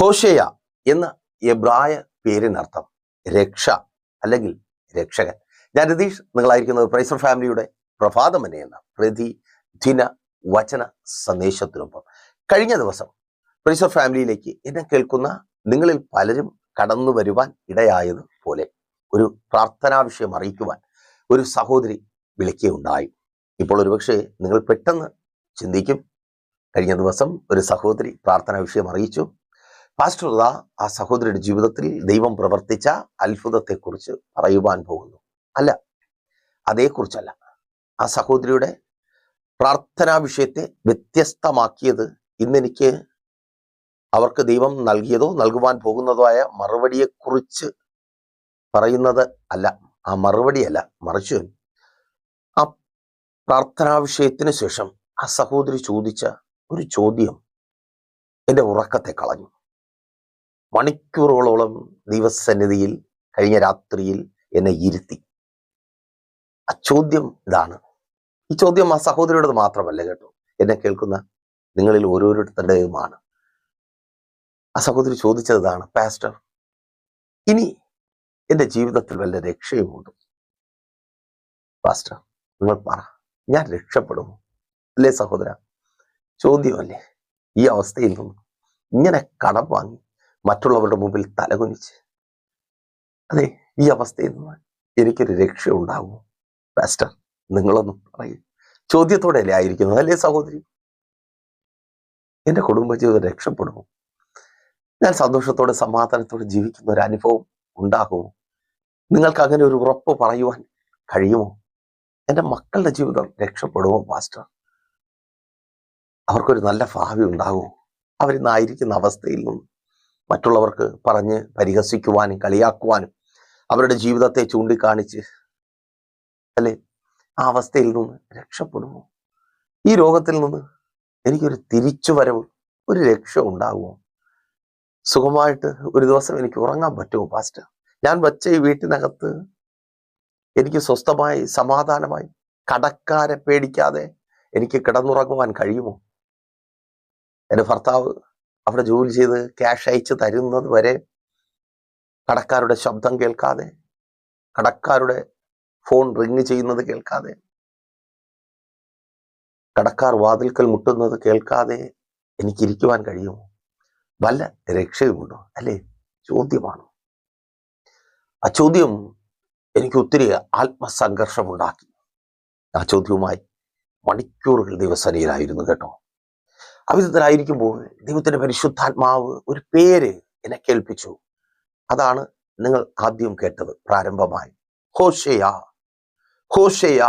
ഹോഷേയ എന്ന എബ്രായ പേരിനർത്ഥം രക്ഷ അല്ലെങ്കിൽ രക്ഷകൻ. ഞാൻ രതീഷ് നിങ്ങളായിരിക്കുന്നത് പ്രൈസർ ഫാമിലിയുടെ പ്രഭാതമനെ എന്ന പ്രതി ദിന വചന സന്ദേശത്തിനൊപ്പം കഴിഞ്ഞ ദിവസം പ്രൈസർ ഫാമിലിയിലേക്ക് എന്നെ കേൾക്കുന്ന നിങ്ങളിൽ പലരും കടന്നു വരുവാൻ ഇടയായത് പോലെ ഒരു പ്രാർത്ഥനാ വിഷയം അറിയിക്കുവാൻ ഒരു സഹോദരി വിളിക്കുകയുണ്ടായി ഇപ്പോൾ ഒരുപക്ഷെ നിങ്ങൾ പെട്ടെന്ന് ചിന്തിക്കും. കഴിഞ്ഞ ദിവസം ഒരു സഹോദരി പ്രാർത്ഥനാ വിഷയം അറിയിച്ചു. പാസ്റ്റർ ദാ ആ സഹോദരിയുടെ ജീവിതത്തിൽ ദൈവം പ്രവർത്തിച്ച അത്ഭുതത്തെക്കുറിച്ച് പറയുവാൻ പോകുന്നു. അല്ല അതേക്കുറിച്ചല്ല. ആ സഹോദരിയുടെ പ്രാർത്ഥനാ വിഷയത്തെ വ്യത്യസ്തമാക്കിയത് ഇന്നെനിക്ക് അവർക്ക് ദൈവം നൽകിയതോ നൽകുവാൻ പോകുന്നതോ ആയ മറുപടിയെക്കുറിച്ച് പറയുന്നത് അല്ല. ആ മറുപടിയല്ല മറിച്ച് ആ പ്രാർത്ഥനാ വിഷയത്തിന് ശേഷം ആ സഹോദരി ചോദിച്ച ഒരു ചോദ്യം എന്റെ ഉറക്കത്തെ കളഞ്ഞു. മണിക്കൂറുകളോളം ദൈവസന്നിധിയിൽ കഴിഞ്ഞ രാത്രിയിൽ എന്നെ ഇരുത്തി. ആ ചോദ്യം ഇതാണ്. ഈ ചോദ്യം ആ സഹോദരിയുടേത് മാത്രമല്ല കേട്ടോ. എന്നെ കേൾക്കുന്ന നിങ്ങളിൽ ഓരോരുത്തരുടെയുമാണ്. ആ സഹോദരി ചോദിച്ചത് ഇതാണ് പാസ്റ്റർ ഇനി എന്റെ ജീവിതത്തിൽ വല്ല രക്ഷയുമുണ്ട്? പാസ്റ്റർ നിങ്ങൾ പറ. ഞാൻ രക്ഷപ്പെടുമോ? അല്ലേ സഹോദര ചോദ്യമല്ലേ? ഈ അവസ്ഥയിൽ നിന്നും ഇങ്ങനെ കടം വാങ്ങി മറ്റുള്ളവരുടെ മുമ്പിൽ തലകുനിച്ച്. അതെ ഈ അവസ്ഥയിൽ നിന്ന് എനിക്കൊരു രക്ഷ ഉണ്ടാകുമോ പാസ്റ്റർ നിങ്ങളൊന്നും പറയും. ചോദ്യത്തോടെയല്ലേ ആയിരിക്കുന്നത്? അല്ലേ സഹോദരി? എന്റെ കുടുംബജീവിതം രക്ഷപ്പെടുമോ? ഞാൻ സന്തോഷത്തോടെ സമാധാനത്തോടെ ജീവിക്കുന്ന ഒരു അനുഭവം ഉണ്ടാകുമോ? നിങ്ങൾക്ക് അങ്ങനെ ഒരു ഉറപ്പ് പറയുവാൻ കഴിയുമോ? എന്റെ മക്കളുടെ ജീവിതം രക്ഷപ്പെടുമോ മാസ്റ്റർ അവർക്കൊരു നല്ല ഭാവി ഉണ്ടാകുമോ? അവരിന്നായിരിക്കുന്ന അവസ്ഥയിൽ നിന്ന് മറ്റുള്ളവർക്ക് പറഞ്ഞ് പരിഹസിക്കുവാനും കളിയാക്കുവാനും അവരുടെ ജീവിതത്തെ ചൂണ്ടിക്കാണിച്ച് അല്ലെ ആ അവസ്ഥയിൽ നിന്ന് രക്ഷപ്പെടുമോ? ഈ രോഗത്തിൽ നിന്ന് എനിക്കൊരു തിരിച്ചുവരവ് ഒരു രക്ഷ ഉണ്ടാകുമോ സുഖമായിട്ട് ഒരു ദിവസം എനിക്ക് ഉറങ്ങാൻ പറ്റുമോ പാസ്റ്റർ? ഞാൻ വച്ച ഈ വീട്ടിനകത്ത് എനിക്ക് സ്വസ്ഥമായി സമാധാനമായി കടക്കാരെ പേടിക്കാതെ എനിക്ക് കിടന്നുറങ്ങുവാൻ കഴിയുമോ? എന്റെ ഭർത്താവ് അവിടെ ജോലി ചെയ്ത് ക്യാഷ് അയച്ച് തരുന്നത് വരെ കടക്കാരുടെ ശബ്ദം കേൾക്കാതെ കടക്കാരുടെ ഫോൺ റിങ് ചെയ്യുന്നത് കേൾക്കാതെ കടക്കാർ വാതിൽക്കൽ മുട്ടുന്നത് കേൾക്കാതെ എനിക്കിരിക്കുവാൻ കഴിയുമോ? വല്ല രക്ഷയുമുണ്ടോ? അല്ലേ? ചോദ്യമാണ്. ആ ചോദ്യം എനിക്ക് ഒത്തിരി ആത്മസംഘർഷമുണ്ടാക്കി ആ ചോദ്യവുമായി മണിക്കൂറുകൾ ദിവസനയിലായിരുന്നു കേട്ടോ. അവിധത്തിലായിരിക്കുമ്പോൾ ദൈവത്തിന്റെ പരിശുദ്ധാത്മാവ് ഒരു പേര് എന്നെ കേൾപ്പിച്ചു. അതാണ് നിങ്ങൾ ആദ്യം കേട്ടത് പ്രാരംഭമായി. ഹോഷയ ഹോഷയ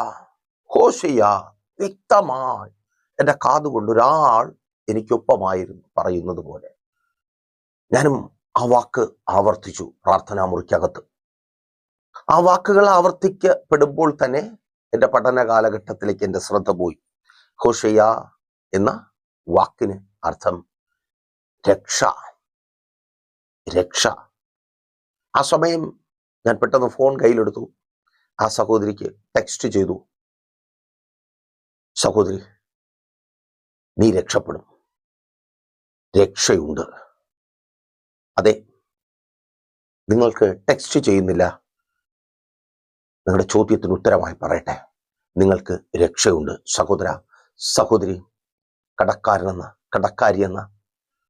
ഹോഷയ വ്യക്തമായി എന്റെ കാതുകൊണ്ട് ഒരാൾ എനിക്കൊപ്പമായിരുന്നു പറയുന്നത് പോലെ. ഞാനും ആ വാക്ക് ആവർത്തിച്ചു പ്രാർത്ഥനാ മുറിക്കകത്ത്. ആ വാക്കുകൾ ആവർത്തിക്കപ്പെടുമ്പോൾ തന്നെ എന്റെ പഠന കാലഘട്ടത്തിലേക്ക് എന്റെ ശ്രദ്ധ പോയി. ഹോഷയ എന്ന വാക്കിന് അർത്ഥം രക്ഷ. രക്ഷ. ആ സമയം ഞാൻ പെട്ടെന്ന് ഫോൺ കയ്യിലെടുത്തു. ആ സഹോദരിക്ക് ടെക്സ്റ്റ് ചെയ്തു. സഹോദരി നീ രക്ഷപ്പെടും. രക്ഷയുണ്ട്. അതെ. നിങ്ങൾക്ക് ടെക്സ്റ്റ് ചെയ്യുന്നില്ല. നിങ്ങളുടെ ചോദ്യത്തിന് ഉത്തരമായി പറയട്ടെ. നിങ്ങൾക്ക് രക്ഷയുണ്ട് സഹോദര. സഹോദരി കടക്കാരനെന്ന കടക്കാരിയെന്ന്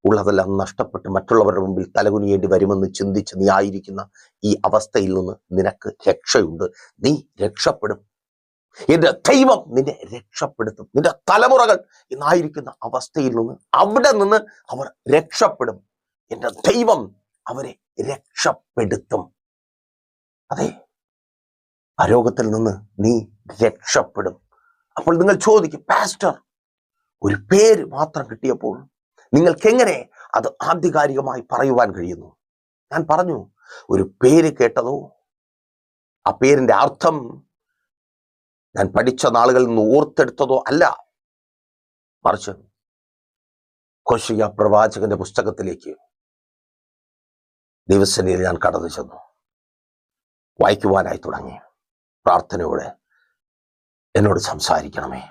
ഉള്ളതെല്ലാം നഷ്ടപ്പെട്ട് മറ്റുള്ളവരുടെ മുമ്പിൽ തലകുനിയേണ്ടി വരുമെന്ന് ചിന്തിച്ച് നീ ആയിരിക്കുന്ന ഈ അവസ്ഥയിൽ നിന്ന് നിനക്ക് രക്ഷയുണ്ട്. നീ രക്ഷപ്പെടും. എന്റെ ദൈവം നിന്നെ രക്ഷപ്പെടുത്തും. നിന്റെ തലമുറകൾ ഇന്നായിരിക്കുന്ന അവസ്ഥയിൽ നിന്ന് അവിടെ നിന്ന് അവർ രക്ഷപ്പെടും. എന്റെ ദൈവം അവരെ രക്ഷപ്പെടുത്തും. അതെ ആ രോഗത്തിൽ നിന്ന് നീ രക്ഷപ്പെടും. അപ്പോൾ നിങ്ങൾ ചോദിക്കും പാസ്റ്റർ ഒരു പേര് മാത്രം കിട്ടിയപ്പോൾ നിങ്ങൾക്ക് എങ്ങനെ അത് ആധികാരികമായി പറയുവാൻ കഴിയുന്നു? ഞാൻ പറഞ്ഞു ഒരു പേര് കേട്ടതോ? ആ പേരിന്റെ അർത്ഥം ഞാൻ പഠിച്ച നാളുകളിൽ നിന്ന് ഓർത്തെടുത്തതോ അല്ല. മറിച്ച് കോശിക പ്രവാചകന്റെ പുസ്തകത്തിലേക്ക് ദിവസനിൽ ഞാൻ കടന്നു ചെന്നു. വായിക്കുവാനായി തുടങ്ങി. പ്രാർത്ഥനയോടെ എന്നോട് സംസാരിക്കണമേ.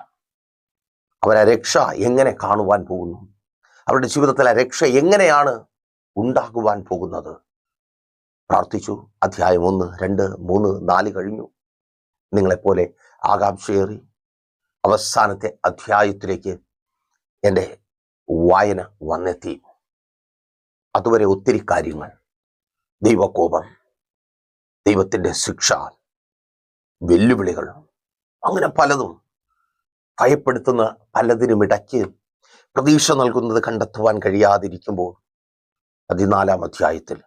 അവരെ രക്ഷ എങ്ങനെ കാണുവാൻ പോകുന്നു? അവരുടെ ജീവിതത്തിൽ ആ രക്ഷ എങ്ങനെയാണ് ഉണ്ടാകുവാൻ പോകുന്നത്? പ്രാർത്ഥിച്ചു. അധ്യായം ഒന്ന് രണ്ട് മൂന്ന് നാല് കഴിഞ്ഞു. നിങ്ങളെപ്പോലെ ആകാംക്ഷയേറി അവസാനത്തെ അധ്യായത്തിലേക്ക് എന്റെ വായന വന്നെത്തി. അതുവരെ ഒത്തിരി കാര്യങ്ങൾ. ദൈവകോപം ദൈവത്തിന്റെ ശിക്ഷ വെല്ലുവിളികൾ അങ്ങനെ പലതും ഭയപ്പെടുത്തുന്ന പലതിനും ഇടയ്ക്ക് പ്രതീക്ഷ നൽകുന്നത് കണ്ടെത്തുവാൻ കഴിയാതിരിക്കുമ്പോൾ പതിനാലാം അധ്യായത്തിൽ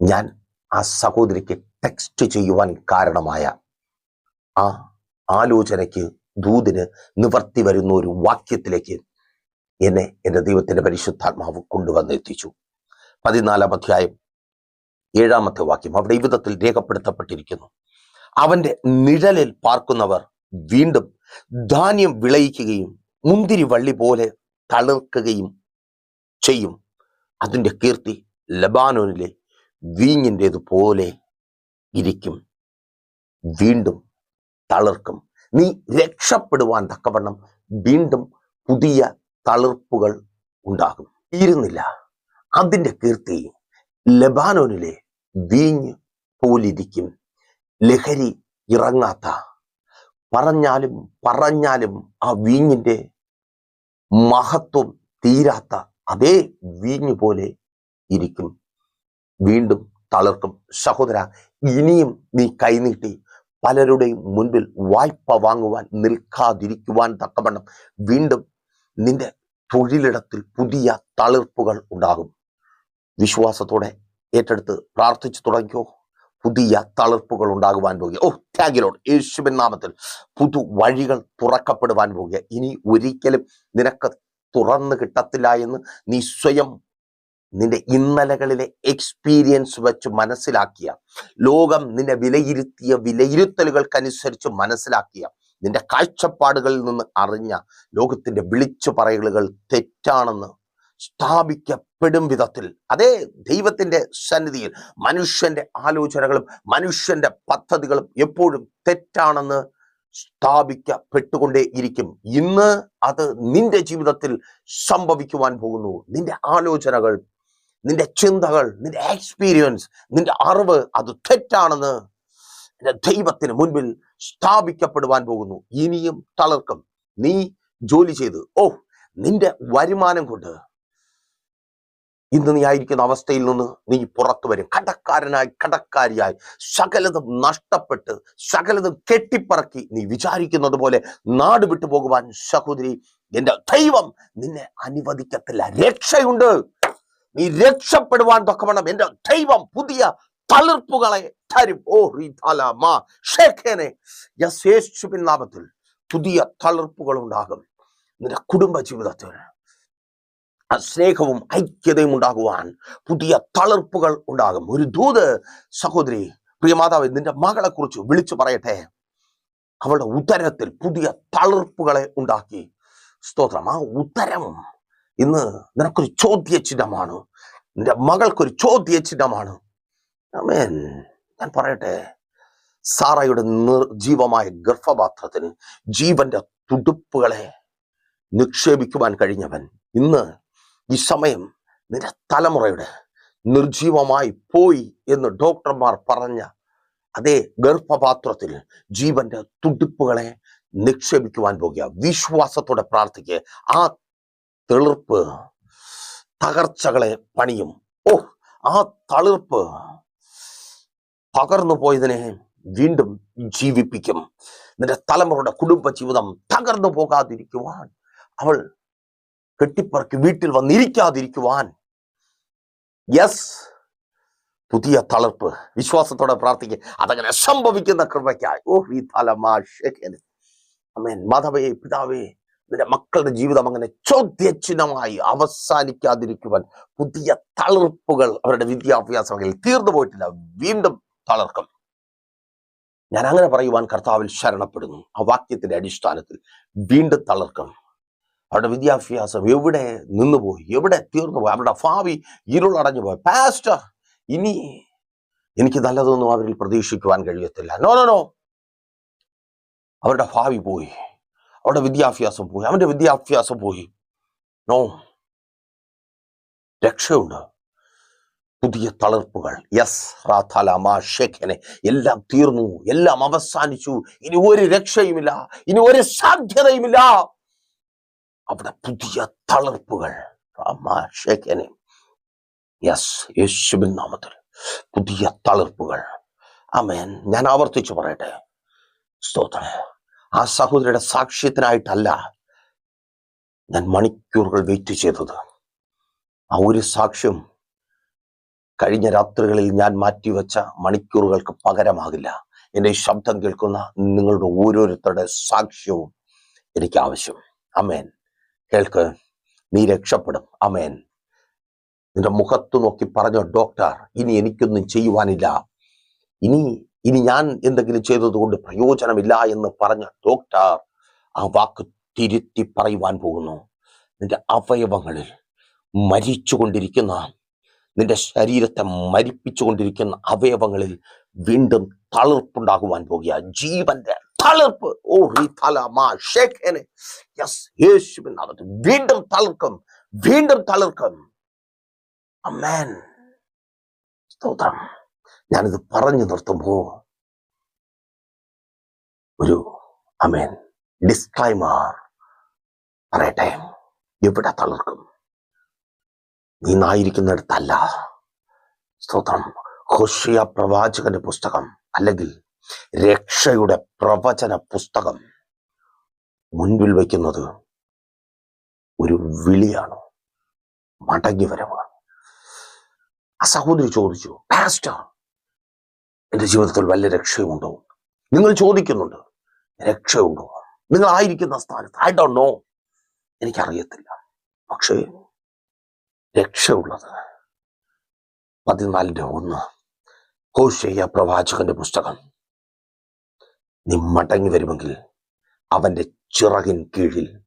ഞാൻ ആ സഹോദരിക്ക് ടെക്സ്റ്റ് ചെയ്യുവാൻ കാരണമായ ആ ആലോചനയ്ക്ക് ദൂതിന് നിവർത്തി വരുന്ന ഒരു വാക്യത്തിലേക്ക് എന്നെ എന്റെ ദൈവത്തിന്റെ പരിശുദ്ധാത്മാവ് കൊണ്ടുവന്നെത്തിച്ചു പതിനാലാം അധ്യായം ഏഴാമത്തെ വാക്യം അവിടെ വിധത്തിൽ രേഖപ്പെടുത്തപ്പെട്ടിരിക്കുന്നു. അവന്റെ നിഴലിൽ പാർക്കുന്നവർ വീണ്ടും ധാന്യം വിളയിക്കുകയും മുന്തിരി വള്ളി പോലെ തളിർക്കുകയും ചെയ്യും. അതിന്റെ കീർത്തി ലബാനോനിലെ വീഞ്ഞിന്റെതുപോലെ ഇരിക്കും. വീണ്ടും തളിർക്കും. നീ രക്ഷപ്പെടുവാൻ തക്കവണ്ണം വീണ്ടും പുതിയ തളിർപ്പുകൾ ഉണ്ടാകും. ഇരുന്നില്ല അതിന്റെ കീർത്തി ലബാനോനിലെ വീഞ്ഞ് പോലിരിക്കും. ലഹരി ഇറങ്ങാത്ത പറഞ്ഞാലും പറഞ്ഞാലും ആ വീഞ്ഞിന്റെ മഹത്വം തീരാത്ത അതേ വീഞ്ഞു പോലെ ഇരിക്കും. വീണ്ടും തളർക്കും സഹോദര ഇനിയും നീ കൈനീട്ടി. പലരുടെയും മുൻപിൽ വായ്പ വാങ്ങുവാൻ നിൽക്കാതിരിക്കുവാൻ തക്കവണ്ണം വീണ്ടും നിന്റെ തൊഴിലിടത്തിൽ പുതിയ തളിർപ്പുകൾ ഉണ്ടാകും. വിശ്വാസത്തോടെ ഏറ്റെടുത്ത് പ്രാർത്ഥിച്ചു തുടങ്ങിയോ പുതിയ തളിർപ്പുകൾ ഉണ്ടാകുവാൻ പോകുക. ഓ ത്യാഗിലോട് യേശുവിൻ നാമത്തിൽ പുതു വഴികൾ തുറക്കപ്പെടുവാൻ പോകുക. ഇനി ഒരിക്കലും നിനക്ക് തുറന്നു കിട്ടത്തില്ല എന്ന് നീ സ്വയം നിന്റെ ഇന്നലകളിലെ എക്സ്പീരിയൻസ് വെച്ച് മനസ്സിലാക്കിയ ലോകം നിന്നെ വിലയിരുത്തിയ വിലയിരുത്തലുകൾക്കനുസരിച്ച് മനസ്സിലാക്കിയ നിന്റെ കാഴ്ചപ്പാടുകളിൽ നിന്ന് അറിഞ്ഞ ലോകത്തിന്റെ വിളിച്ചു പറയലുകൾ തെറ്റാണെന്ന് സ്ഥാപിക്കപ്പെടും വിധത്തിൽ. അതേ ദൈവത്തിന്റെ സന്നിധിയിൽ മനുഷ്യന്റെ ആലോചനകളും മനുഷ്യന്റെ പദ്ധതികളും എപ്പോഴും തെറ്റാണെന്ന് സ്ഥാപിക്കപ്പെട്ടുകൊണ്ടേ ഇരിക്കും ഇന്ന് അത് നിന്റെ ജീവിതത്തിൽ സംഭവിക്കുവാൻ പോകുന്നു. നിന്റെ ആലോചനകൾ നിന്റെ ചിന്തകൾ നിന്റെ എക്സ്പീരിയൻസ് നിന്റെ അറിവ് അത് തെറ്റാണെന്ന് ദൈവത്തിന് മുൻപിൽ സ്ഥാപിക്കപ്പെടുവാൻ പോകുന്നു. ഇനിയും തളർക്കും. നീ ജോലി ചെയ്ത്. ഓ നിന്റെ വരുമാനം കൊണ്ട് ഇന്ന് നീ ആയിരിക്കുന്ന അവസ്ഥയിൽ നിന്ന് നീ പുറത്തു വരും. കടക്കാരനായി കടക്കാരിയായി സകലതും നഷ്ടപ്പെട്ട് സകലതും കെട്ടിപ്പറക്കി നീ വിചാരിക്കുന്നത് പോലെ നാട് വിട്ടു പോകുവാൻ സഹോദരി എന്റെ ദൈവം നിന്നെ അനുവദിക്കത്തില്ല. രക്ഷയുണ്ട്. നീ രക്ഷപ്പെടുവാൻ തൊക്കവണം എന്റെ ദൈവം പുതിയ തളിർപ്പുകളെ തരും. ഓ പുതിയ തളിർപ്പുകൾ ഉണ്ടാകും നിന്റെ കുടുംബ ജീവിതത്തിൽ സ്നേഹവും ഐക്യതയും ഉണ്ടാകുവാൻ പുതിയ തളർപ്പുകൾ ഉണ്ടാകും. ഒരു ദൂത് സഹോദരി പ്രിയമാതാവ് നിന്റെ മകളെ കുറിച്ച് വിളിച്ചു പറയട്ടെ. അവളുടെ ഉത്തരത്തിൽ പുതിയ തളർപ്പുകളെ ഉണ്ടാക്കി. സ്തോത്രം. ആ ഉത്തരം ഇന്ന് നിനക്കൊരു ചോദ്യ ചിഹ്നമാണ്. നിന്റെ മകൾക്കൊരു ചോദ്യ ചിഹ്നമാണ്. ഞാൻ പറയട്ടെ. സാറയുടെ നിർജീവമായ ഗർഭപാത്രത്തിന് ജീവന്റെ തുടുപ്പുകളെ നിക്ഷേപിക്കുവാൻ കഴിഞ്ഞവൻ ഇന്ന് ഈ സമയം നിന്റെ തലമുറയുടെ നിർജീവമായി പോയി എന്ന് ഡോക്ടർമാർ പറഞ്ഞ അതേ ഗർഭപാത്രത്തിൽ ജീവന്റെ തുടിപ്പുകളെ നിക്ഷേപിക്കുവാൻ പോകുക. വിശ്വാസത്തോടെ പ്രാർത്ഥിക്കുക. ആ തെളിർപ്പ് തകർച്ചകളെ പണിയും. ഓ ആ തളിർപ്പ് പകർന്നു പോയതിനെ വീണ്ടും ജീവിപ്പിക്കും. നിന്റെ തലമുറയുടെ കുടുംബ ജീവിതം തകർന്നു പോകാതിരിക്കുവാൻ അവൾ കെട്ടിപ്പറക്കി വീട്ടിൽ വന്നിരിക്കാതിരിക്കുവാൻ. യെസ് പുതിയ തളർപ്പ്. വിശ്വാസത്തോടെ പ്രാർത്ഥിക്കുക അതങ്ങനെ സംഭവിക്കുന്ന കൃപയ്ക്കായി. ഓ ഈ തലമാശേഖന്. അമേൻ. മാധവയെ പിതാവേ നിന്റെ മക്കളുടെ ജീവിതം അങ്ങനെ ചോദ്യചിഹ്നമായി അവസാനിക്കാതിരിക്കുവാൻ പുതിയ തളർപ്പുകൾ അവരുടെ വിദ്യാഭ്യാസം തീർന്നു പോയിട്ടില്ല. വീണ്ടും തളർക്കും. ഞാൻ അങ്ങനെ പറയുവാൻ കർത്താവിൽ ശരണപ്പെടുന്നു. ആ വാക്യത്തിന്റെ അടിസ്ഥാനത്തിൽ വീണ്ടും തളർക്കും. അവരുടെ വിദ്യാഭ്യാസം എവിടെ നിന്നുപോയി? എവിടെ തീർന്നുപോയി? അവരുടെ ഭാവി ഇരുളടഞ്ഞു പോയി പാസ്റ്റർ ഇനി എനിക്ക് നല്ലതൊന്നും അവരിൽ പ്രതീക്ഷിക്കുവാൻ കഴിയത്തില്ല. നോ നോ നോ അവരുടെ ഭാവി പോയി. അവരുടെ വിദ്യാഭ്യാസം പോയി. അവന്റെ വിദ്യാഭ്യാസം പോയി. നോ രക്ഷയുണ്ട്. പുതിയ തളർപ്പുകൾ. യെസ് റാഥാലാമാ ഷേഖനെ എല്ലാം തീർന്നു. എല്ലാം അവസാനിച്ചു. ഇനി ഒരു രക്ഷയുമില്ല. ഇനി ഒരു സാധ്യതയുമില്ല. അവിടെ പുതിയ തളർപ്പുകൾ. യെസ് യേശുബിൻ നാമത്തിൽ പുതിയ തളർപ്പുകൾ. അമേൻ ഞാൻ ആവർത്തിച്ചു പറയട്ടെ. സ്തോത്രം. ആ സഹോദരിയുടെ സാക്ഷ്യത്തിനായിട്ടല്ല ഞാൻ മണിക്കൂറുകൾ വെയിറ്റ് ചെയ്തത്. ആ ഒരു സാക്ഷ്യം കഴിഞ്ഞ രാത്രികളിൽ ഞാൻ മാറ്റിവെച്ച മണിക്കൂറുകൾക്ക് പകരമാകില്ല. എന്റെ ഈ ശബ്ദം കേൾക്കുന്ന നിങ്ങളുടെ ഓരോരുത്തരുടെ സാക്ഷ്യവും എനിക്ക് ആവശ്യം അമേൻ കേൾക്ക്. നീ രക്ഷപ്പെടും. അമേൻ നിന്റെ മുഖത്ത് നോക്കി പറഞ്ഞു ഡോക്ടർ ഇനി എനിക്കൊന്നും ചെയ്യുവാനില്ല. ഇനി ഇനി ഞാൻ എന്തെങ്കിലും ചെയ്തതുകൊണ്ട് പ്രയോജനമില്ല എന്ന് പറഞ്ഞ ഡോക്ടർ ആ വാക്ക് തിരുത്തി പറയുവാൻ പോകുന്നു. നിന്റെ അവയവങ്ങളിൽ മരിച്ചുകൊണ്ടിരിക്കുന്ന നിന്റെ ശരീരത്തെ മരിപ്പിച്ചുകൊണ്ടിരിക്കുന്ന അവയവങ്ങളിൽ വീണ്ടും തളിർപ്പുണ്ടാകുവാൻ പോകുക ജീവന്റെ തളിർപ്പ്. ഓ യേശുവിൻ നാമത്തിൽ വീണ്ടും തളിർക്കും. വീണ്ടും തളിർക്കും. ഞാനിത് പറഞ്ഞു നിർത്തുമ്പോ ഒരു അമേൻ ഡിസ്ക്ലൈമർ പറയട്ടെ. എവിടെ തളിർക്കും? നീ നായിരിക്കുന്നിടത്തല്ല. സ്തോത്രം. ഹോഷിയ പ്രവാചകന്റെ പുസ്തകം അല്ലെങ്കിൽ രക്ഷയുടെ പ്രവചന പുസ്തകം മുൻപിൽ വയ്ക്കുന്നത് ഒരു വിളിയാണ്? മടങ്ങി വരവാണ് ആ സഹോദരി ചോദിച്ചു എന്റെ ജീവിതത്തിൽ വല്ല രക്ഷയുണ്ടോ നിങ്ങൾ ചോദിക്കുന്നുണ്ട് രക്ഷയുണ്ടോ? നിങ്ങൾ ആയിരിക്കുന്ന സ്ഥാനത്ത് ഐ ഡോ നോ എനിക്കറിയത്തില്ല. പക്ഷേ രക്ഷയുള്ളത് പതിനാലിന്റെ ഒന്ന് ഹോഷയ്യ പ്രവാചകന്റെ പുസ്തകം. നീ മടങ്ങി വരുമെങ്കിൽ അവന്റെ ചിറകിൻ കീഴിൽ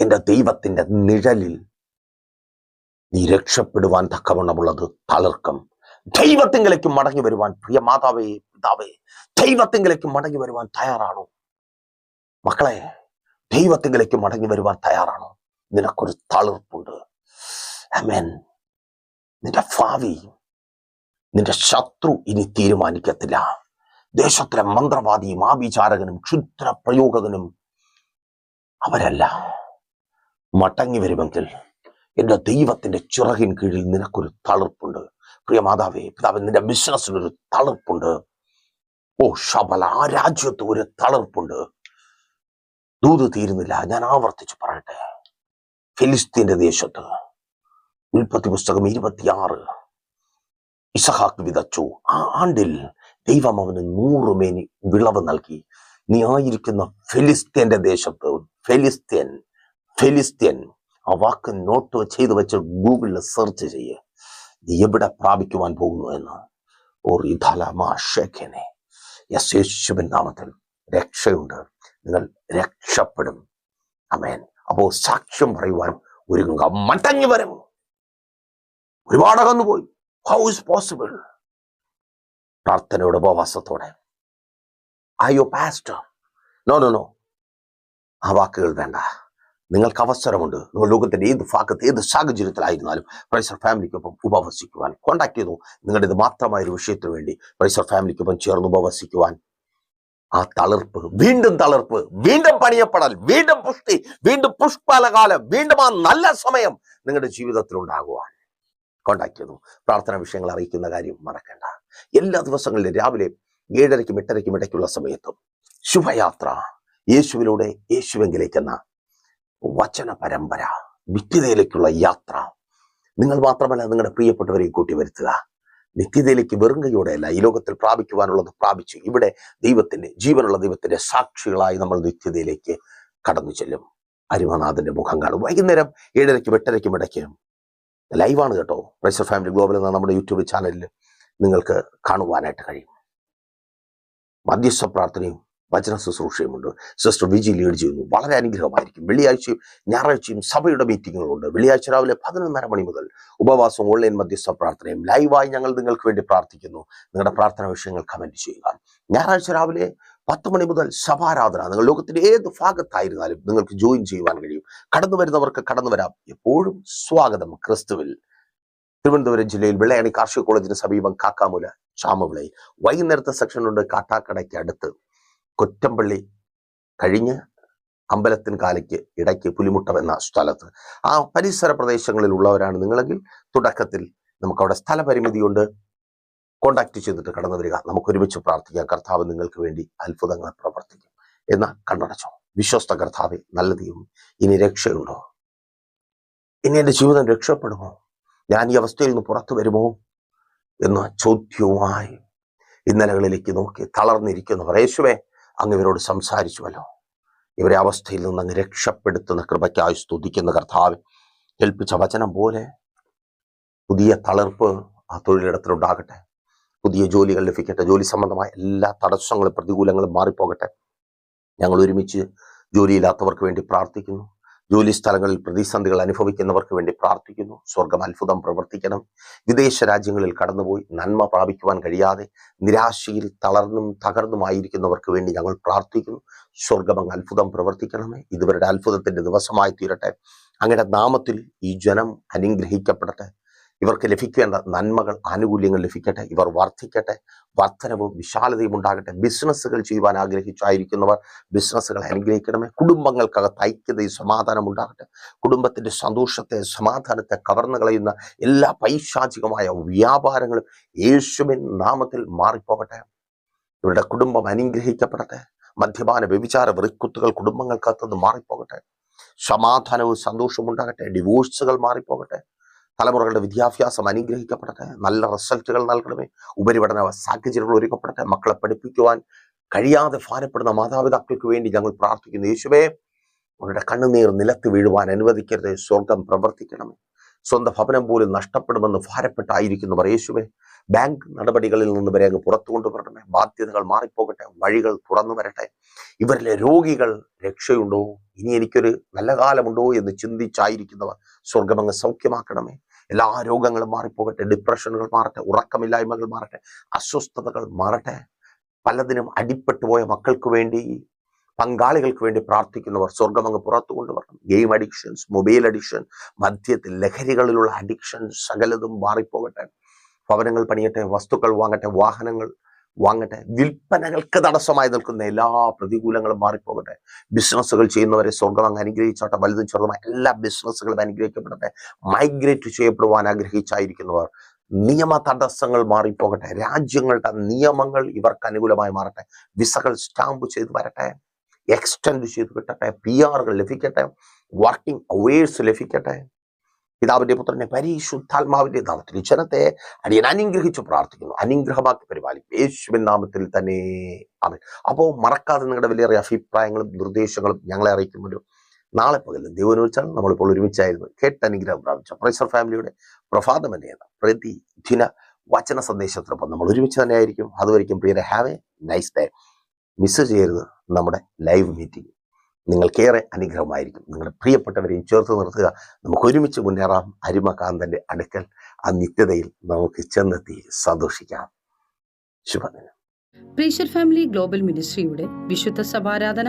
എന്റെ ദൈവത്തിന്റെ നിഴലിൽ നീ രക്ഷപ്പെടുവാൻ തക്കവണ്ണമുള്ളത് തളിർക്കം. ദൈവത്തിങ്കിലേക്ക് മടങ്ങി വരുവാൻ പ്രിയ മാതാവേ പിതാവേ ദൈവത്തിങ്കിലേക്ക് മടങ്ങി വരുവാൻ തയ്യാറാണോ? മക്കളെ ദൈവത്തിങ്കിലേക്ക് മടങ്ങി വരുവാൻ തയ്യാറാണോ? നിനക്കൊരു തളിർപ്പുണ്ട്. നിന്റെ ഭാവി നിന്റെ ശത്രു ഇനി തീരുമാനിക്കത്തില്ല. ദേശത്തിലെ മന്ത്രവാദിയും ആഭിചാരകനും ക്ഷുദ്ര പ്രയോഗകനും അവരല്ല. മടങ്ങി വരുമെങ്കിൽ എന്റെ ദൈവത്തിന്റെ ചിറകിൻ കീഴിൽ നിനക്കൊരു തളിർപ്പുണ്ട്. പ്രിയ മാതാവേ പിതാവ് നിന്റെ ബിസിനസ്സിനൊരു തളിർപ്പുണ്ട്. ഓ ശബല ആ രാജ്യത്ത് ഒരു തളിർപ്പുണ്ട്. ദൂത് തീരുന്നില്ല. ഞാൻ ആവർത്തിച്ച് പറയട്ടെ. ഫിലിസ്തീന്റെ ദേശത്ത് ഉൽപ്പത്തി പുസ്തകം ഇരുപത്തിയാറ്. ഇസഹാക്ക് വിതച്ചു. ആ ആണ്ടിൽ ദൈവം അവന് നൂറുമേനി വിളവ് നൽകി. നീ ആയിരിക്കുന്ന ഫിലിസ്തീന്റെ ദേശത്ത് ഫിലിസ്തീൻ ഫിലിസ്തീൻ ആ വാക്ക് നോട്ട് ചെയ്ത് വെച്ച് ഗൂഗിളിൽ സെർച്ച് ചെയ്യേ. നീ എവിടെ പ്രാപിക്കുവാൻ പോകുന്നു എന്ന്? ഓർ യേശുവിൻ നാമത്തിൽ രക്ഷയുണ്ട്. നിങ്ങൾ രക്ഷപ്പെടും. അമേൻ അപ്പോ സാക്ഷ്യം പറയുവാൻ ഒരുങ്ങുക. മടങ്ങി വരും. ഒരുപാട് അകന്നുപോയി. ഹൗ ഇസ് പോസിബിൾ പ്രാർത്ഥനയുടെ ഉപവാസത്തോടെ. അയ്യോ പാസ്റ്റർ നോ നോ നോ ആ വാക്കുകൾ വേണ്ട. നിങ്ങൾക്ക് അവസരമുണ്ട്. നിങ്ങൾ ലോകത്തിന്റെ ഏത് ഭാഗത്ത് ഏത് സാഹചര്യത്തിലായിരുന്നാലും പ്രൈസർ ഫാമിലിക്കൊപ്പം ഉപവസിക്കുവാൻ കോണ്ടാക്ട് ചെയ്തു. നിങ്ങളുടെ ഇത് മാത്രമായ ഒരു വിഷയത്തിന് വേണ്ടി പ്രൈസർ ഫാമിലിക്കൊപ്പം ചേർന്ന് ഉപവസിക്കുവാൻ. ആ തളിർപ്പ് വീണ്ടും തളിർപ്പ് വീണ്ടും പണിയപ്പെടൽ വീണ്ടും പുഷ്ടി വീണ്ടും പുഷ്പാലകാലം വീണ്ടും ആ നല്ല സമയം നിങ്ങളുടെ ജീവിതത്തിൽ ഉണ്ടാകുവാൻ കോണ്ടാക്ട് ചെയ്തു. പ്രാർത്ഥന വിഷയങ്ങൾ അറിയിക്കുന്ന കാര്യം മറക്കണ്ട. എല്ലാ ദിവസങ്ങളിലും രാവിലെ ഏഴരയ്ക്കും എട്ടരയ്ക്കും ഇടയ്ക്കുള്ള സമയത്തും ശുഭയാത്ര. യേശുവിലൂടെ യേശുവെങ്കിലേക്കെന്ന വചന പരമ്പര നിത്യതയിലേക്കുള്ള യാത്ര. നിങ്ങൾ മാത്രമല്ല നിങ്ങളുടെ പ്രിയപ്പെട്ടവരെ കൂട്ടി വരുത്തുക. നിത്യതയിലേക്ക് വെറുങ്കയോടെയല്ല ഈ ലോകത്തിൽ പ്രാപിക്കുവാനുള്ളത് പ്രാപിച്ചു. ഇവിടെ ദൈവത്തിന്റെ ജീവനുള്ള ദൈവത്തിന്റെ സാക്ഷികളായി നമ്മൾ നിത്യതയിലേക്ക് കടന്നു ചെല്ലും. അരിമനാഥന്റെ മുഖം കാണും. വൈകുന്നേരം ഏഴരയ്ക്കും എട്ടരയ്ക്കും ഇടയ്ക്ക്. ലൈവാണ് കേട്ടോ. പ്രൈസർ ഫാമിലി ഗ്ലോബൽ എന്ന നമ്മുടെ യൂട്യൂബ് ചാനലിൽ നിങ്ങൾക്ക് കാണുവാനായിട്ട് കഴിയും. മധ്യസ്ഥ പ്രാർത്ഥനയും വചന ശുശ്രൂഷയുമുണ്ട്. സിസ്റ്റർ വിജി ലീഡ് ചെയ്യുന്നു. വളരെ അനുഗ്രഹമായിരിക്കും. വെള്ളിയാഴ്ചയും ഞായറാഴ്ചയും സഭയുടെ മീറ്റിങ്ങുകളുണ്ട്. വെള്ളിയാഴ്ച രാവിലെ പതിനൊന്നര മണി മുതൽ ഉപവാസം ഓൺലൈൻ മധ്യസ്ഥ പ്രാർത്ഥനയും ലൈവായി ഞങ്ങൾ നിങ്ങൾക്ക് വേണ്ടി പ്രാർത്ഥിക്കുന്നു. നിങ്ങളുടെ പ്രാർത്ഥന വിഷയങ്ങൾ കമന്റ് ചെയ്യുക. ഞായറാഴ്ച രാവിലെ പത്ത് മണി മുതൽ സഭാരാധന. നിങ്ങൾ ലോകത്തിന്റെ ഏത് ഭാഗത്തായിരുന്നാലും നിങ്ങൾക്ക് ജോയിൻ ചെയ്യുവാൻ കഴിയും. കടന്നു വരുന്നവർക്ക് കടന്നു വരാം എപ്പോഴും സ്വാഗതം. ക്രിസ്തുവിൽ തിരുവനന്തപുരം ജില്ലയിൽ വെള്ളയാണി കാർഷിക കോളേജിന് സമീപം കാക്കാമുല ചാമവിളയിൽ വൈകുന്നേരത്തെ സെക്ഷനുണ്ട് കാട്ടാക്കടയ്ക്ക് അടുത്ത്. കൊറ്റമ്പള്ളി കഴിഞ്ഞ് അമ്പലത്തിന് കാലയ്ക്ക് ഇടയ്ക്ക് പുലിമുട്ടം എന്ന സ്ഥലത്ത്. ആ പരിസര പ്രദേശങ്ങളിൽ ഉള്ളവരാണ് നിങ്ങളെങ്കിൽ തുടക്കത്തിൽ നമുക്കവിടെ സ്ഥലപരിമിതിയുണ്ട്. കോണ്ടാക്ട് ചെയ്തിട്ട് കടന്നു വരിക. നമുക്ക് ഒരുമിച്ച് പ്രാർത്ഥിക്കാം. കർത്താവ് നിങ്ങൾക്ക് വേണ്ടി അത്ഭുതങ്ങൾ പ്രവർത്തിക്കും. എന്ന കണ്ണടച്ചോ. വിശ്വസ്ത കർത്താവെ നല്ല ദൈവം ഇനി രക്ഷയുണ്ടോ? ഇനി എന്റെ ജീവിതം രക്ഷപ്പെടുമോ? ഞാൻ ഈ അവസ്ഥയിൽ നിന്ന് പുറത്തു വരുമോ? എന്ന ചോദ്യവുമായി ഇന്നലകളിലേക്ക് നോക്കി തളർന്നിരിക്കുന്നവർ യേശുവെ അങ്ങ് ഇവരോട് സംസാരിച്ചുവല്ലോ. ഇവരെ അവസ്ഥയിൽ നിന്ന് അങ്ങ് രക്ഷപ്പെടുത്തുന്ന കൃപയ്ക്കായി സ്തുതിക്കുന്ന കർത്താവ് കേൾപ്പിച്ച വചനം പോലെ പുതിയ തളർപ്പ് ആ തൊഴിലിടത്തിലുണ്ടാകട്ടെ പുതിയ ജോലികൾ ലഭിക്കട്ടെ. ജോലി സംബന്ധമായ എല്ലാ തടസ്സങ്ങളും പ്രതികൂലങ്ങളും മാറിപ്പോകട്ടെ. ഞങ്ങൾ ഒരുമിച്ച് ജോലിയില്ലാത്തവർക്ക് വേണ്ടി പ്രാർത്ഥിക്കുന്നു. ജോലി സ്ഥലങ്ങളിൽ പ്രതിസന്ധികൾ അനുഭവിക്കുന്നവർക്ക് വേണ്ടി പ്രാർത്ഥിക്കുന്നു. സ്വർഗം അത്ഭുതം പ്രവർത്തിക്കണം. വിദേശ രാജ്യങ്ങളിൽ കടന്നുപോയി നന്മ പ്രാപിക്കുവാൻ കഴിയാതെ നിരാശയിൽ തളർന്നും തകർന്നുമായിരിക്കുന്നവർക്ക് വേണ്ടി ഞങ്ങൾ പ്രാർത്ഥിക്കുന്നു. സ്വർഗം അത്ഭുതം പ്രവർത്തിക്കണമേ. ഇതുവരുടെ അത്ഭുതത്തിന്റെ ദിവസമായി തീരട്ടെ. അങ്ങയുടെ നാമത്തിൽ ഈ ജനം അനുഗ്രഹിക്കപ്പെടട്ടെ. ഇവർക്ക് ലഭിക്കേണ്ട നന്മകൾ ആനുകൂല്യങ്ങൾ ലഭിക്കട്ടെ ഇവർ വർദ്ധിക്കട്ടെ വർധനവും വിശാലതയും ഉണ്ടാകട്ടെ. ബിസിനസ്സുകൾ ചെയ്യുവാൻ ആഗ്രഹിച്ചായിരിക്കുന്നവർ ബിസിനസ്സുകൾ അനുഗ്രഹിക്കണമേ. കുടുംബങ്ങൾക്കകത്ത് ഐക്യതയും സമാധാനം ഉണ്ടാകട്ടെ. കുടുംബത്തിന്റെ സന്തോഷത്തെ സമാധാനത്തെ കവർന്നു കളയുന്ന എല്ലാ പൈശാചികമായ വ്യാപാരങ്ങളും യേശുവിൻ നാമത്തിൽ മാറിപ്പോകട്ടെ. ഇവരുടെ കുടുംബം അനുഗ്രഹിക്കപ്പെടട്ടെ. മദ്യപാന വ്യഭിചാര വെറുക്കുത്തുകൾ കുടുംബങ്ങൾക്കകത്തുനിന്ന് മാറിപ്പോകട്ടെ. സമാധാനവും സന്തോഷവും ഉണ്ടാകട്ടെ. ഡിവോഴ്സുകൾ മാറിപ്പോകട്ടെ. തലമുറകളുടെ വിദ്യാഭ്യാസം അനുഗ്രഹിക്കപ്പെടട്ടെ നല്ല റിസൾട്ടുകൾ നൽകണമേ. ഉപരിപഠന സാഹചര്യങ്ങൾ ഒരുക്കപ്പെടട്ടെ. മക്കളെ പഠിപ്പിക്കുവാൻ കഴിയാതെ ഭാരപ്പെടുന്ന മാതാപിതാക്കൾക്ക് വേണ്ടി ഞങ്ങൾ പ്രാർത്ഥിക്കുന്നു. യേശുവേ അവരുടെ കണ്ണുനീർ നിലത്ത് വീഴുവാൻ അനുവദിക്കരുത്. സ്വർഗം പ്രവർത്തിക്കണമേ. സ്വന്തം ഭവനം പോലും നഷ്ടപ്പെടുമെന്ന് ഭാരപ്പെട്ടായിരിക്കുന്നവർ. യേശുവേ ബാങ്ക് നടപടികളിൽ നിന്ന് വരെ അങ്ങ് പുറത്തു കൊണ്ടുവരണമേ. ബാധ്യതകൾ മാറിപ്പോകട്ടെ വഴികൾ തുറന്നു വരട്ടെ. ഇവരിലെ രോഗികൾ രക്ഷയുണ്ടോ? ഇനി എനിക്കൊരു നല്ല കാലമുണ്ടോ എന്ന് ചിന്തിച്ചായിരിക്കുന്നവർ സ്വർഗമങ്ങ് സൗഖ്യമാക്കണമേ. എല്ലാ രോഗങ്ങളും മാറിപ്പോകട്ടെ ഡിപ്രഷനുകൾ മാറട്ടെ ഉറക്കമില്ലായ്മകൾ മാറട്ടെ അസ്വസ്ഥതകൾ മാറട്ടെ. പലതിനും അടിപ്പെട്ടു പോയ മക്കൾക്ക് വേണ്ടി പങ്കാളികൾക്ക് വേണ്ടി പ്രാർത്ഥിക്കുന്നവർ സ്വർഗം അങ്ങ് പുറത്തു കൊണ്ടുവരണം. ഗെയിം അഡിക്ഷൻസ് മൊബൈൽ അഡിക്ഷൻ മദ്യത്തിൽ ലഹരികളിലുള്ള അഡിക്ഷൻ സകലതും മാറിപ്പോകട്ടെ. ഭവനങ്ങൾ പണിയട്ടെ വസ്തുക്കൾ വാങ്ങട്ടെ വാഹനങ്ങൾ വാങ്ങട്ടെ വിൽപ്പനകൾക്ക് തടസ്സമായി നിൽക്കുന്ന എല്ലാ പ്രതികൂലങ്ങളും മാറിപ്പോകട്ടെ. ബിസിനസ്സുകൾ ചെയ്യുന്നവരെ സ്വർഗം അങ്ങ് അനുഗ്രഹിച്ചോട്ടെ വലുതും ചെറുതുമായ എല്ലാ ബിസിനസ്സുകളും അനുഗ്രഹിക്കപ്പെടട്ടെ. മൈഗ്രേറ്റ് ചെയ്യപ്പെടുവാൻ ആഗ്രഹിച്ചായിരിക്കുന്നവർ നിയമ തടസ്സങ്ങൾ മാറിപ്പോകട്ടെ. രാജ്യങ്ങളുടെ നിയമങ്ങൾ ഇവർക്ക് അനുകൂലമായി മാറട്ടെ. വിസകൾ സ്റ്റാമ്പ് ചെയ്ത് വരട്ടെ. എക്സ്റ്റെൻഡ് ചെയ്ത് കിട്ടട്ടെ പി ആറുകൾ ലഭിക്കട്ടെ വർക്കിംഗ് അവേഴ്സ് ലഭിക്കട്ടെ. പിതാവിന്റെ പുത്രനെ പരിശുദ്ധാത്മാവിന്റെ നാമത്തിൽ ജനത്തെ അടിയൻ അനുഗ്രഹിച്ച് പ്രാർത്ഥിക്കുന്നു. അനുഗ്രഹമാക്കി പരിപാലിക്കും. യേശുവിൻ നാമത്തിൽ തന്നെ. അവൻ അപ്പോൾ മറക്കാതെ നിങ്ങളുടെ വലിയ അഭിപ്രായങ്ങളും നിർദ്ദേശങ്ങളും ഞങ്ങളെ അറിയിക്കുമല്ലോ നാളെ പകൽ ദൈവം വെച്ചാൽ നമ്മളിപ്പോൾ ഒരുമിച്ചായിരുന്നു കേട്ട് അനുഗ്രഹം പ്രാപിച്ച പ്രൈസർ ഫാമിലിയുടെ പ്രഭാതം എന്ന പ്രതി ദിന വചന സന്ദേശത്തിനൊപ്പം നമ്മൾ ഒരുമിച്ച് തന്നെ ആയിരിക്കും. പ്രിയരെ have a nice day miss ചെയ്യരുത്. നമ്മുടെ ലൈവ് മീറ്റിംഗ് നിങ്ങൾക്കേറെ അനുഗ്രഹമായിരിക്കും. നിങ്ങളുടെ പ്രിയപ്പെട്ടവരെയും ചേർത്ത് നിർത്തുക. നമുക്ക് ഒരുമിച്ച് മുന്നേറാം. അരിമകാന്തന്റെ അടുക്കൽ ആ നിത്യതയിൽ നമുക്ക് ചെന്നെത്തി സന്തോഷിക്കാം. ശുഭദിനം. പ്രീഷർ ഫാമിലി ഗ്ലോബൽ മിനിസ്ട്രിയുടെ വിശുദ്ധ സഭാരാധന